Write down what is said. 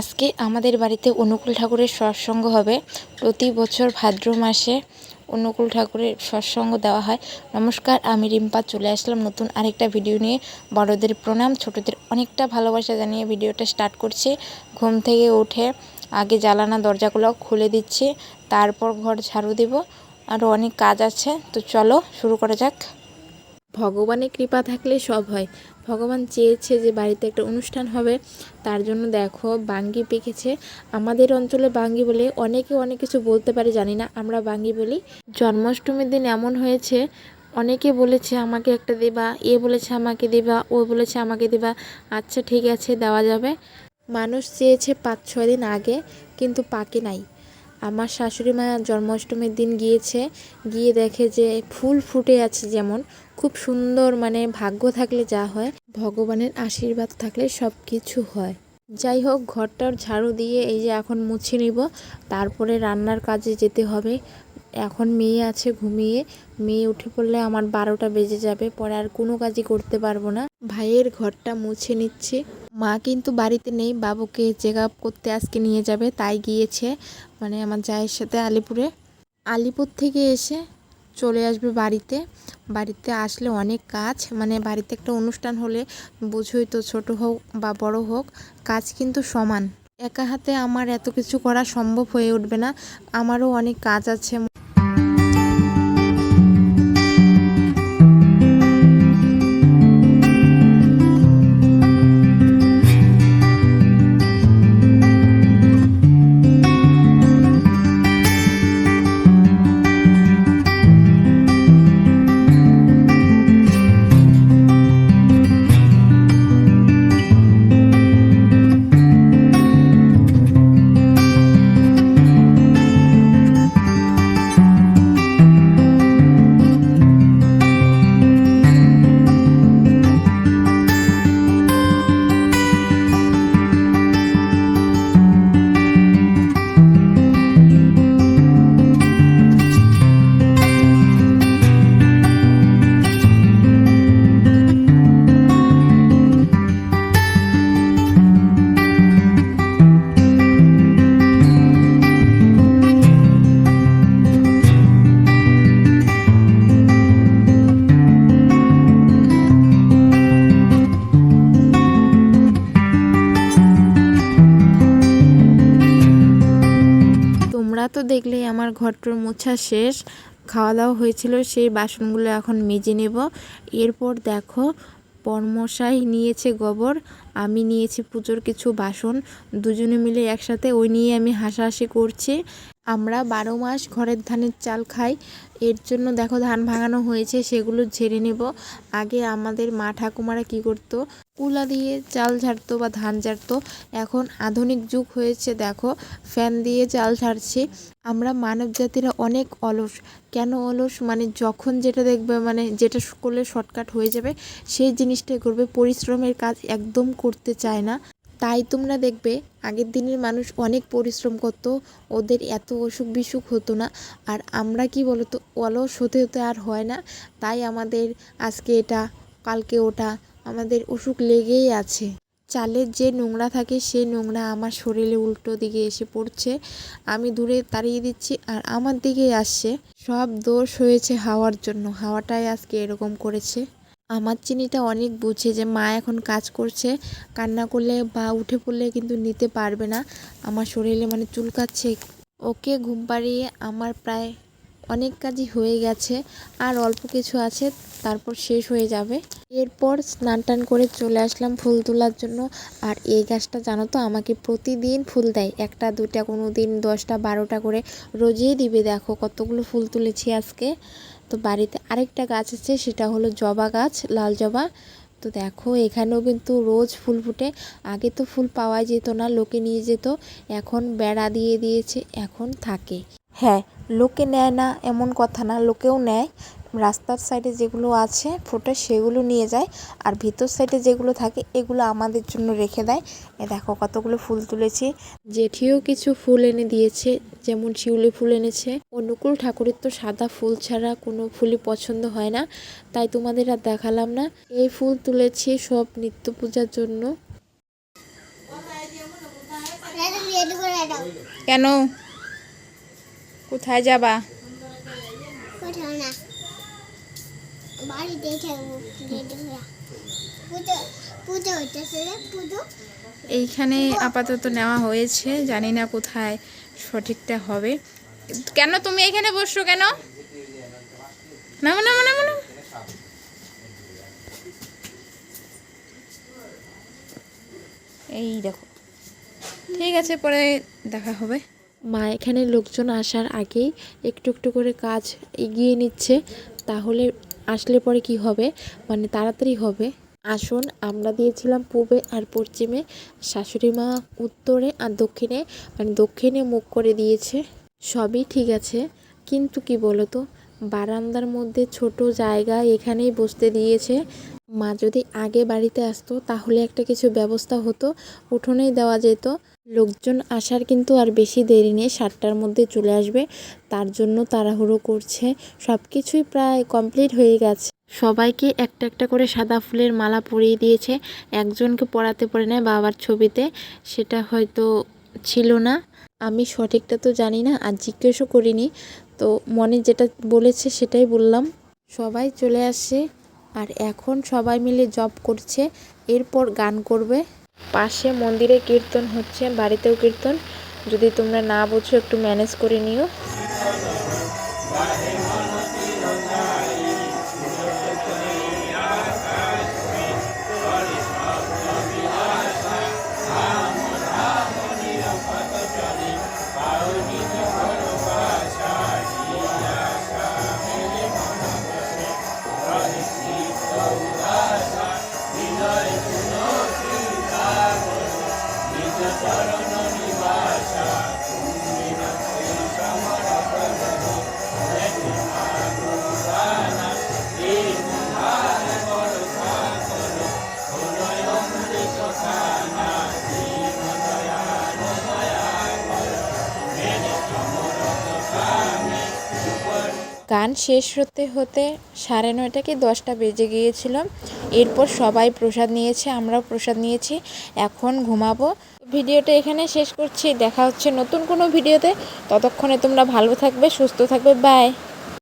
আজকে আমাদের বাড়িতে অনুকূল ঠাকুরের সৎসঙ্গ হবে। প্রতি বছর ভাদ্র মাসে অনুকূল ঠাকুরের সৎসঙ্গ দেওয়া হয়। নমস্কার, আমি রিম্পা, চলে আসলাম নতুন আরেকটা ভিডিও নিয়ে। বড়দের প্রণাম, ছোটদের অনেকটা ভালোবাসা জানিয়ে ভিডিওটা স্টার্ট করছি। ঘুম থেকে উঠে আগে জ্বালানা দরজাগুলো খুলে দিচ্ছি, তারপর ঘর ঝাড়ু দিব। আরও অনেক কাজ আছে, তো চলো শুরু করা যাক। ভগবানের কৃপা থাকলে সব হয়। ভগবান চেয়েছে যে বাড়িতে একটা অনুষ্ঠান হবে। তার জন্য দেখো, বাঙ্গি পেকেছে। আমাদের অঞ্চলে বাঙ্গি বলে অনেকে অনেক কিছু বলতে পারে, জানি না। আমরা বাঙ্গি বলি। জন্মাষ্টমীর দিন এমন হয়েছে, অনেকে বলেছে আমাকে একটা দেবা, এ বলেছে আমাকে দেবা, ও বলেছে আমাকে দেবা। আচ্ছা ঠিক আছে, দেওয়া যাবে। মানুষ চেয়েছে পাঁচ, ছয় দিন আগে, কিন্তু পাকে নাই। আমার শাশুড়ি মা জন্মাষ্টমীর দিন গিয়েছে, গিয়ে দেখে যে ফুল ফুটে আছে যেমন খুব সুন্দর মানে ভাগ্য থাকলে যা হয়, ভগবানের আশীর্বাদ থাকলে সব কিছু হয়। যাই হোক, ঘরটার ঝাড়ু দিয়ে এই যে এখন মুছে নিব, তারপরে রান্নার কাজে যেতে হবে। এখন মেয়ে আছে ঘুমিয়ে, মেয়ে উঠে পড়লে আমার বারোটা বেজে যাবে, পরে আর কোনো কাজই করতে পারব না। ভাইয়ের ঘরটা মুছে নিচ্ছি। মা কিন্তু বাড়িতে নেই, বাবুকে চেক আপ করতে আজকে নিয়ে যাবে, তাই গিয়েছে মানে আমার জায়ের সাথে আলিপুরে। আলিপুর থেকে এসে চলে আসবে বাড়িতে। বাড়িতে আসলে অনেক কাজ মানে বাড়িতে একটা অনুষ্ঠান হলে বুঝোই তো ছোট হোক বা বড় হোক, কাজ কিন্তু সমান। একা হাতে আমার এত কিছু করা সম্ভব হয়ে উঠবে না। আমারও অনেক কাজ আছে। আমার ঘরটোর মোছা শেষ খাওয়া দাওয়া হয়েছিল, সেই বাসনগুলো এখন মেজে নেব। এরপর দেখো, পরমশাই নিয়েছে গোবর, আমি নিয়েছি পুজোর কিছু বাসন, দুজনে মিলে একসাথে, ওই নিয়ে আমি হাসাহাসি করছি। আমরা বারো মাস ঘরের ধানের চাল খাই। এর জন্য দেখো ধান ভাঙানো হয়েছে, সেগুলো ঝেড়ে নেব। আগে আমাদের মা ঠাকুমারা কি করতো? কুলা দিয়ে চাল ঝাড়তো বা ধান ঝাড়তো। এখন আধুনিক যুগ হয়েছে, দেখো। ফ্যান দিয়ে চাল ঝাড়ছি। আমরা মানব জাতিরা অনেক অলস। কেন অলস? মানে যখন যেটা দেখবে মানে যেটা করলে শর্টকাট হয়ে যাবে, সেই জিনিসটাই করবে। পরিশ্রমের কাজ একদম করতে চায় না। তাই তোমরা দেখবে, আগের দিনের মানুষ অনেক পরিশ্রম করত, ওদের এত অসুখ বিসুখ হতো না। আর আমরা কি বলতো, অলস হতে হতে আর হয় না। তাই আমাদের আজকে এটা, কালকে ওটা, আমাদের অসুখ লেগেই আছে। চালের যে নোংরা থাকে সেই নোংরা আমার শরীরে উল্টো দিকে এসে পড়ছে। আমি দূরে তাড়িয়ে দিচ্ছি আর আমার দিকেই আসছে। সব দোষ হয়েছে হাওয়ার জন্য। হাওয়াটাই আজকে এরকম করেছে। আমার চিনিটা অনেক বুঝে যে মা এখন কাজ করছে, কান্না করলে বা উঠে পড়লে কিন্তু নিতে পারবে না। আমার শরীরে মানে চুলকাচ্ছে। ওকে ঘুম পাড়িয়ে আমার প্রায় অনেক কাজই হয়ে গেছে, আর অল্প কিছু আছে, তারপর শেষ হয়ে যাবে। এরপর স্নান টান করে চলে আসলাম ফুল তোলার জন্য। আর এই গাছটা জানো তো, আমাকে প্রতিদিন ফুল দেয়। একটা দুটা কোনো দিন দশটা, বারোটা করে। রোজই দিবে, দেখো কতগুলো ফুল তুলেছি আজকে। তো বাড়িতে আরেকটা গাছ আছে, সেটা হলো জবা গাছ, লাল জবা। তো দেখো, এখানেও কিন্তু রোজ ফুল ফুটে। আগে তো ফুল পাওয়া যেত না, লোকে নিয়ে যেত। এখন বেড়া দিয়ে দিয়েছে, এখন থাকে। হ্যাঁ লোকে নেয় না, এমন কথা না, লোকেও নেয়। রাস্তার সাইডে যেগুলো আছে, ফোটে সেগুলো নিয়ে যায়। আর ভিতর সাইডে যেগুলো থাকে, এগুলো আমাদের জন্য রেখে দেয়। এ দেখো কতগুলো ফুল তুলেছি। জেঠিও কিছু ফুল এনে দিয়েছে, যেমন শিউলি ফুল এনেছে। অনুকূল ঠাকুরের তো সাদা ফুল ছাড়া কোনো ফুলই পছন্দ হয় না, তাই তোমাদের আর দেখালাম না। এই ফুল তুলেছি সব নিত্য পূজার জন্য। কেন? কোথায় যাবা? না। এইখানে আপাতত নেওয়া হয়েছে জানি না কোথায় সঠিকটা হবে। কেন তুমি এখানে বসছো কেন? নামো নামো নামো নামো। এই দেখো। ঠিক আছে পরে দেখা হবে। মা এখানে লোকজন আসার আগেই একটু একটু করে কাজ এগিয়ে নিচ্ছে। তাহলে আসলে পরে কি হবে? মানে তাড়াতাড়ি হবে। আসুন, আমরা দিয়েছিলাম পূবে আর পশ্চিমে। শাশুড়ি মা উত্তরে আর দক্ষিণে। মানে দক্ষিণে মুখ করে দিয়েছে। সবই ঠিক আছে। কিন্তু কি বলতো? বারান্দার মধ্যে ছোট জায়গা এখানেই বসতে দিয়েছে। মা যদি আগে বাড়িতে আসতো, তাহলে একটা কিছু ব্যবস্থা হতো, উঠোনেই দেওয়া যেত। লোকজন আসার কিন্তু আর বেশি দেরি নেই, সাতটার মধ্যে চলে আসবে। তার জন্য তাড়াহুড়ো করছে। সব কিছুই প্রায় কমপ্লিট হয়ে গেছে। সবাইকে একটা একটা করে সাদা ফুলের মালা পরিয়ে দিয়েছে। একজনকে পরাতে পারে না বাবার ছবিতে, সেটা হয়তো ছিল না। আমি সঠিকটা তো জানি না, আর জিজ্ঞেসও করিনি। তো মনে যেটা বলেছে সেটাই বললাম। সবাই চলে আসছে। আর এখন সবাই মিলে জব করছে, এরপর গান করবে। পাশে মন্দিরে কীর্তন হচ্ছে, বাড়িতেও কীর্তন। যদি তোমরা না বোঝো, একটু ম্যানেজ করে নিও। গান শেষ হতে হতে সাড়ে নয়টা কি দশটা বেজে গিয়েছিল। এরপর সবাই প্রসাদ নিয়েছে, আমরাও প্রসাদ নিয়েছি। এখন ঘুমাবো। ভিডিওটা এখানে শেষ করছি। দেখা হচ্ছে নতুন কোনো ভিডিওতে। ততক্ষণে তোমরা ভালো থাকবে, সুস্থ থাকবে। বাই।